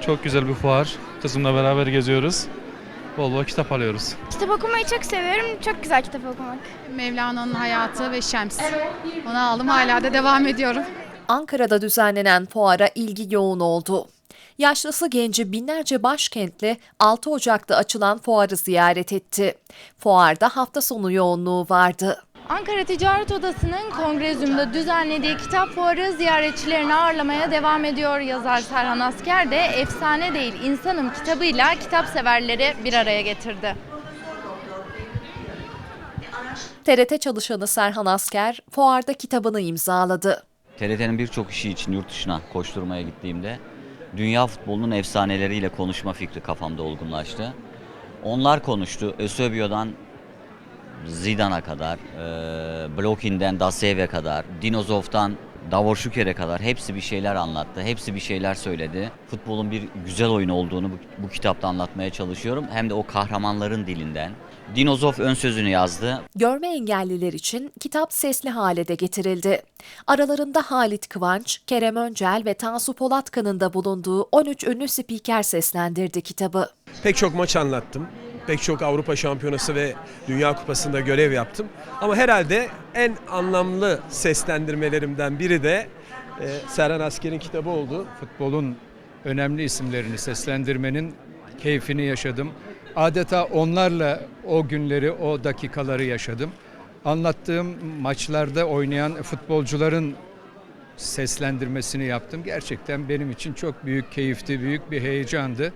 Çok güzel bir fuar. Kızımla beraber geziyoruz. Bol bol kitap alıyoruz. Kitap okumayı çok seviyorum. Çok güzel kitap okumak. Mevlana'nın hayatı ve Şems. Onu aldım hala da devam ediyorum. Ankara'da düzenlenen fuara ilgi yoğun oldu. Yaşlısı genci binlerce başkentli 6 Ocak'ta açılan fuarı ziyaret etti. Fuarda hafta sonu yoğunluğu vardı. Ankara Ticaret Odası'nın Kongrezyum'da düzenlediği kitap fuarı ziyaretçilerini ağırlamaya devam ediyor. Yazar Serhan Asker de Efsane Değil İnsanım kitabıyla kitap severleri bir araya getirdi. TRT çalışanı Serhan Asker fuarda kitabını imzaladı. TRT'nin birçok işi için yurt dışına koşturmaya gittiğimde dünya futbolunun efsaneleriyle konuşma fikri kafamda olgunlaştı. Onlar konuştu. Eusebio'dan Zidane'a kadar, e, Blokin'den Dasev'e kadar, Dinozov'dan Davor Şüker'e kadar hepsi bir şeyler anlattı. Hepsi bir şeyler söyledi. Futbolun bir güzel oyun olduğunu bu, bu kitapta anlatmaya çalışıyorum. Hem de o kahramanların dilinden. Dinozov ön sözünü yazdı. Görme engelliler için kitap sesli hale de getirildi. Aralarında Halit Kıvanç, Kerem Öncel ve Tansu Polatkan'ın da bulunduğu 13 ünlü spiker seslendirdi kitabı. Pek çok maç anlattım. Pek çok Avrupa Şampiyonası ve Dünya Kupası'nda görev yaptım. Ama herhalde en anlamlı seslendirmelerimden biri de e, Serhan Asker'in kitabı oldu. futbolun önemli isimlerini seslendirmenin keyfini yaşadım. Adeta onlarla o günleri, o dakikaları yaşadım. Anlattığım maçlarda oynayan futbolcuların seslendirmesini yaptım. Gerçekten benim için çok büyük keyifti, büyük bir heyecandı.